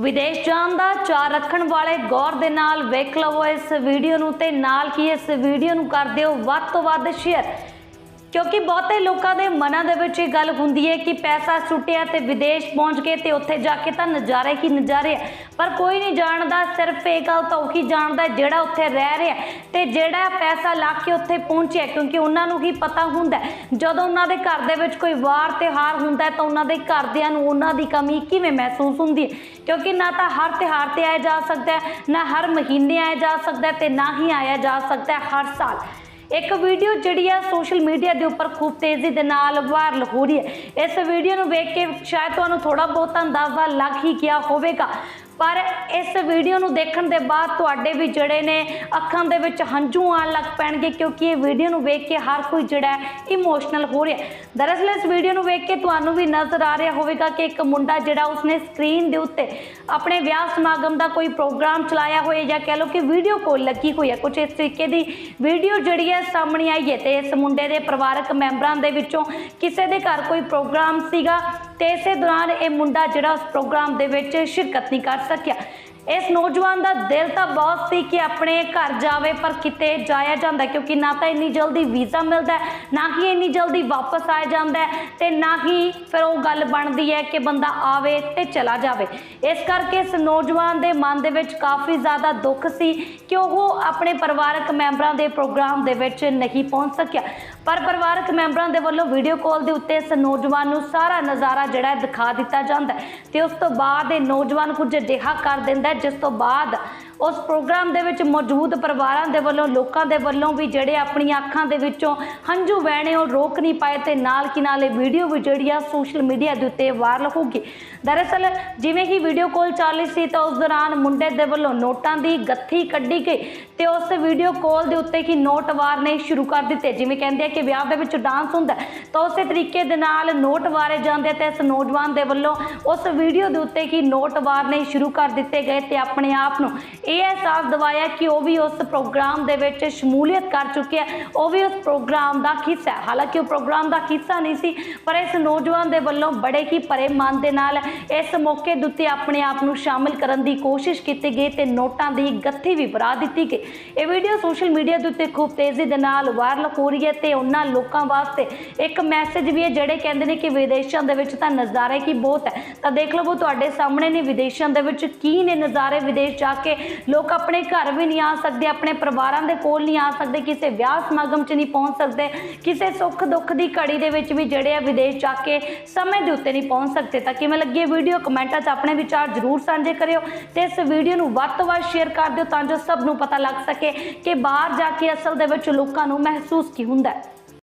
ਵਿਦੇਸ਼ ਜਾਣ ਦਾ ਚਾਅ ਰੱਖਣ ਵਾਲੇ ਗੌਰ ਦੇ ਨਾਲ ਵੇਖ ਲਵੋ ਇਸ ਵੀਡੀਓ ਨੂੰ ਤੇ ਨਾਲ ਕੀ ਇਸ ਵੀਡੀਓ ਨੂੰ ਕਰ ਦਿਓ ਵੱਧ ਤੋਂ ਵੱਧ ਸ਼ੇਅਰ। ਕਿਉਂਕਿ ਬਹੁਤੇ ਲੋਕਾਂ ਦੇ ਮਨਾਂ ਦੇ ਵਿੱਚ ਇਹ ਗੱਲ ਹੁੰਦੀ ਹੈ ਕਿ ਪੈਸਾ ਸੁੱਟਿਆ ਤੇ ਵਿਦੇਸ਼ ਪਹੁੰਚ ਕੇ ਤੇ ਉੱਥੇ ਜਾ ਕੇ ਤਾਂ ਨਜ਼ਾਰੇ ਹੀ ਨਜ਼ਾਰੇ ਆ। ਪਰ ਕੋਈ ਨਹੀਂ ਜਾਣਦਾ, ਸਿਰਫ ਇਹ ਗੱਲ ਤਾਂ ਉਹੀ ਜਾਣਦਾ ਜਿਹੜਾ ਉੱਥੇ ਰਹਿ ਰਿਹਾ ਹੈ ਤੇ ਜਿਹੜਾ ਪੈਸਾ ਲਾ ਕੇ ਉੱਥੇ ਪਹੁੰਚਿਆ, ਕਿਉਂਕਿ ਉਹਨਾਂ ਨੂੰ ਹੀ ਪਤਾ ਹੁੰਦਾ ਜਦੋਂ ਉਹਨਾਂ ਦੇ ਘਰ ਦੇ ਵਿੱਚ ਕੋਈ ਵਾਰ ਤਿਉਹਾਰ ਹੁੰਦਾ ਤਾਂ ਉਹਨਾਂ ਦੇ ਘਰਦਿਆਂ ਨੂੰ ਉਹਨਾਂ ਦੀ ਕਮੀ ਕਿਵੇਂ ਮਹਿਸੂਸ ਹੁੰਦੀ ਹੈ? ਕਿਉਂਕਿ ਨਾ ਤਾਂ ਹਰ ਤਿਉਹਾਰ ਤੇ ਆਇਆ ਜਾ ਸਕਦਾ ਨਾ ਹਰ ਮਹੀਨੇ ਆਇਆ ਜਾ ਸਕਦਾ ਹੈ ਤੇ ਨਾ ਹੀ ਆਇਆ ਜਾ ਸਕਦਾ ਹਰ ਸਾਲ। ਇੱਕ ਵੀਡੀਓ ਜਿਹੜੀ ਆ ਸੋਸ਼ਲ ਮੀਡੀਆ ਦੇ ਉੱਪਰ ਖੂਬ ਤੇਜ਼ੀ ਦੇ ਨਾਲ ਵਾਇਰਲ ਹੋ ਰਹੀ ਹੈ। ਇਸ ਵੀਡੀਓ ਨੂੰ ਵੇਖ ਕੇ ਸ਼ਾਇਦ ਤੁਹਾਨੂੰ ਥੋੜਾ ਬਹੁਤ ਅੰਦਾਜ਼ਾ ਲੱਗ ਹੀ ਗਿਆ ਹੋਵੇਗਾ। ਪਰ ਇਸ ਵੀਡੀਓ ਨੂੰ ਦੇਖਣ ਦੇ ਬਾਅਦ ਤੁਹਾਡੇ ਵੀ ਜਿਹੜੇ ਨੇ ਅੱਖਾਂ ਦੇ ਵਿੱਚ ਹੰਝੂ ਆਉਣ ਲੱਗ ਪੈਣਗੇ, ਕਿਉਂਕਿ ਇਹ ਵੀਡੀਓ ਨੂੰ ਵੇਖ ਕੇ ਹਰ ਕੋਈ ਜਿਹੜਾ ਇਮੋਸ਼ਨਲ ਹੋ ਰਿਹਾ ਦਰਅਸਲ ਇਸ ਵੀਡੀਓ ਨੂੰ ਵੇਖ ਕੇ ਤੁਹਾਨੂੰ ਵੀ ਨਜ਼ਰ ਆ ਰਿਹਾ ਹੋਵੇਗਾ ਕਿ ਇੱਕ ਮੁੰਡਾ ਜਿਹੜਾ ਉਸਨੇ ਸਕਰੀਨ ਦੇ ਉੱਤੇ ਆਪਣੇ ਵਿਆਹ ਸਮਾਗਮ ਦਾ ਕੋਈ ਪ੍ਰੋਗਰਾਮ ਚਲਾਇਆ ਹੋਇਆ ਜਾਂ ਕਹਿ ਲਓ ਕਿ ਵੀਡੀਓ ਕੋਲ ਲੱਗੀ ਹੋਈ ਹੈ। ਕੁਝ ਇਸ ਤਰੀਕੇ ਦੀ ਵੀਡੀਓ ਜਿਹੜੀ ਹੈ ਸਾਹਮਣੇ ਆਈ ਹੈ ਤੇ ਇਸ ਮੁੰਡੇ ਦੇ ਪਰਿਵਾਰਕ ਮੈਂਬਰਾਂ ਦੇ ਵਿੱਚੋਂ ਕਿਸੇ ਦੇ ਘਰ ਕੋਈ ਪ੍ਰੋਗਰਾਮ ਸੀਗਾ। ਤੇ ਇਸੇ ਦੌਰਾਨ ਇਹ ਮੁੰਡਾ ਜਿਹੜਾ ਉਸ ਪ੍ਰੋਗਰਾਮ ਦੇ ਵਿੱਚ ਸ਼ਿਰਕਤ ਨਹੀਂ ਕਰ ਸਕਿਆ। ਇਸ ਨੌਜਵਾਨ ਦਾ ਦਿਲ ਤਾਂ ਬਹੁਤ ਸੀ ਕਿ ਆਪਣੇ ਘਰ ਜਾਵੇ, ਪਰ ਕਿਤੇ ਜਾਇਆ ਜਾਂਦਾ ਕਿਉਂਕਿ ਨਾ ਤਾਂ ਇੰਨੀ ਜਲਦੀ ਵੀਜ਼ਾ ਮਿਲਦਾ ਨਾ ਹੀ ਇੰਨੀ ਜਲਦੀ ਵਾਪਸ ਆਇਆ ਜਾਂਦਾ ਹੈ ਤੇ ਨਾ ਹੀ ਫਿਰ ਉਹ ਗੱਲ ਬਣਦੀ ਹੈ ਕਿ ਬੰਦਾ ਆਵੇ ਤੇ ਚਲਾ ਜਾਵੇ। ਇਸ ਕਰਕੇ ਇਸ ਨੌਜਵਾਨ ਦੇ ਮਨ ਦੇ ਵਿੱਚ ਕਾਫੀ ਜ਼ਿਆਦਾ ਦੁੱਖ ਸੀ ਕਿ ਉਹ ਆਪਣੇ ਪਰਿਵਾਰਕ ਮੈਂਬਰਾਂ ਦੇ ਪ੍ਰੋਗਰਾਮ ਦੇ ਵਿੱਚ ਨਹੀਂ ਪਹੁੰਚ ਸਕਿਆ। ਪਰ ਪਰਿਵਾਰਕ ਮੈਂਬਰਾਂ ਦੇ ਵੱਲੋਂ ਵੀਡੀਓ ਕਾਲ ਦੇ ਉੱਤੇ ਇਸ ਨੌਜਵਾਨ ਨੂੰ ਸਾਰਾ ਨਜ਼ਾਰਾ ਜਿਹੜਾ ਦਿਖਾ ਦਿੱਤਾ ਜਾਂਦਾ ਹੈ ਤੇ ਉਸ ਤੋਂ ਬਾਅਦ ਇਹ ਨੌਜਵਾਨ ਕੁਝ ਅਜਿਹਾ ਕਰ ਦਿੰਦਾ ਜਿਸ ਤੋਂ ਬਾਅਦ ਉਸ ਪ੍ਰੋਗਰਾਮ ਦੇ ਵਿੱਚ ਮੌਜੂਦ ਪਰਿਵਾਰਾਂ ਦੇ ਵੱਲੋਂ, ਲੋਕਾਂ ਦੇ ਵੱਲੋਂ ਵੀ ਜਿਹੜੇ ਆਪਣੀਆਂ ਅੱਖਾਂ ਦੇ ਵਿੱਚੋਂ ਹੰਝੂ ਵਹਿਣੇ ਉਹ ਰੋਕ ਨਹੀਂ ਪਾਏ ਤੇ ਨਾਲ ਕੀ ਨਾਲ ਇਹ ਵੀਡੀਓ ਵੀ ਜਿਹੜੀ ਆ ਸੋਸ਼ਲ ਮੀਡੀਆ ਦੇ ਉੱਤੇ ਵਾਇਰਲ ਹੋ ਗਈ ਦਰਅਸਲ ਜਿਵੇਂ ਹੀ ਵੀਡੀਓ ਕਾਲ ਚੱਲ ਰਹੀ ਸੀ ਤਾਂ ਉਸ ਦੌਰਾਨ ਮੁੰਡੇ ਦੇ ਵੱਲੋਂ ਨੋਟਾਂ ਦੀ ਗੱਥੀ ਕੱਢੀ ਗਈ ਤੇ ਉਸ ਵੀਡੀਓ ਕਾਲ ਦੇ ਉੱਤੇ ਹੀ ਨੋਟ ਵਾਰਨੇ ਸ਼ੁਰੂ ਕਰ ਦਿੱਤੇ। ਜਿਵੇਂ ਕਹਿੰਦੇ ਆ ਕਿ ਵਿਆਹ ਦੇ ਵਿੱਚ ਡਾਂਸ ਹੁੰਦਾ ਤਾਂ ਉਸੇ ਤਰੀਕੇ ਦੇ ਨਾਲ ਨੋਟ ਵਾਰੇ ਜਾਂਦੇ ਤੇ ਇਸ ਨੌਜਵਾਨ ਦੇ ਵੱਲੋਂ ਉਸ ਵੀਡੀਓ ਦੇ ਉੱਤੇ ਹੀ ਨੋਟ ਵਾਰਨੇ ਸ਼ੁਰੂ ਕਰ ਦਿੱਤੇ ਗਏ ਤੇ ਆਪਣੇ ਆਪ ਨੂੰ ਇਹ ਅਹਿਸਾਸ ਦਿਵਾਇਆ ਕਿ ਉਹ ਵੀ ਉਸ ਪ੍ਰੋਗਰਾਮ ਦੇ ਵਿੱਚ ਸ਼ਮੂਲੀਅਤ ਕਰ ਚੁੱਕਿਆ ਉਹ ਵੀ ਉਸ ਪ੍ਰੋਗਰਾਮ ਦਾ ਹਿੱਸਾ ਹੈ। ਹਾਲਾਂਕਿ ਉਹ ਪ੍ਰੋਗਰਾਮ ਦਾ ਹਿੱਸਾ ਨਹੀਂ ਸੀ, ਪਰ ਇਸ ਨੌਜਵਾਨ ਦੇ ਵੱਲੋਂ ਬੜੇ ਹੀ ਭਰੇ ਮਨ ਦੇ ਨਾਲ ਇਸ ਮੌਕੇ ਦੇ ਉੱਤੇ ਆਪਣੇ ਆਪ ਨੂੰ ਸ਼ਾਮਿਲ ਕਰਨ ਦੀ ਕੋਸ਼ਿਸ਼ ਕੀਤੀ ਗਈ ਤੇ ਨੋਟਾਂ ਦੀ ਗੱਥੀ ਵੀ ਭਰਾ ਦਿੱਤੀ ਗਈ। ਇਹ ਵੀਡੀਓ ਸੋਸ਼ਲ ਮੀਡੀਆ ਦੇ ਉੱਤੇ ਖੂਬ ਤੇਜ਼ੀ ਦੇ ਨਾਲ ਵਾਇਰਲ ਹੋ ਰਹੀ ਹੈ ਤੇ ਉਹਨਾਂ ਲੋਕਾਂ ਵਾਸਤੇ ਇੱਕ ਮੈਸੇਜ ਵੀ ਹੈ, ਜਿਹੜੇ ਕਹਿੰਦੇ ਨੇ ਕਿ ਵਿਦੇਸ਼ਾਂ ਦੇ ਵਿੱਚ ਤਾਂ ਨਜ਼ਾਰੇ ਕੀ ਬਹੁਤ ਹੈ। ਤਾਂ ਦੇਖ ਲਵੋ ਤੁਹਾਡੇ ਸਾਹਮਣੇ ਨੇ ਵਿਦੇਸ਼ਾਂ ਦੇ ਵਿੱਚ ਕੀ ਨੇ ਨਜ਼ਾਰੇ। ਵਿਦੇਸ਼ ਜਾ ਕੇ ਲੋਕ ਆਪਣੇ ਘਰ ਵੀ ਨਹੀਂ ਆ ਸਕਦੇ, ਆਪਣੇ ਪਰਿਵਾਰਾਂ ਦੇ ਕੋਲ ਨਹੀਂ ਆ ਸਕਦੇ, ਕਿਸੇ ਵਿਆਹ ਸਮਾਗਮ 'ਚ ਨਹੀਂ ਪਹੁੰਚ ਸਕਦੇ, ਕਿਸੇ ਸੁੱਖ ਦੁੱਖ ਦੀ ਘੜੀ ਦੇ ਵਿੱਚ ਵੀ ਜਿਹੜੇ ਆ ਵਿਦੇਸ਼ ਜਾ ਕੇ ਸਮੇਂ ਦੇ ਉੱਤੇ ਨਹੀਂ ਪਹੁੰਚ ਸਕਦੇ। ਤਾਂ ਕਿਵੇਂ ਲੱਗੀ ਇਹ ਵੀਡੀਓ? ਕਮੈਂਟਾਂ 'ਚ ਆਪਣੇ ਵਿਚਾਰ ਜ਼ਰੂਰ ਸਾਂਝੇ ਕਰਿਓ ਤੇ ਇਸ ਵੀਡੀਓ ਨੂੰ ਵੱਧ ਤੋਂ ਵੱਧ ਸ਼ੇਅਰ ਕਰ ਦਿਓ ਤਾਂ ਜੋ ਸਭ ਨੂੰ ਪਤਾ ਲੱਗ ਸਕੇ ਕਿ ਬਾਹਰ ਜਾ ਕੇ ਅਸਲ ਦੇ ਵਿੱਚ ਲੋਕਾਂ ਨੂੰ ਮਹਿਸੂਸ ਕੀ ਹੁੰਦਾ ਹੈ।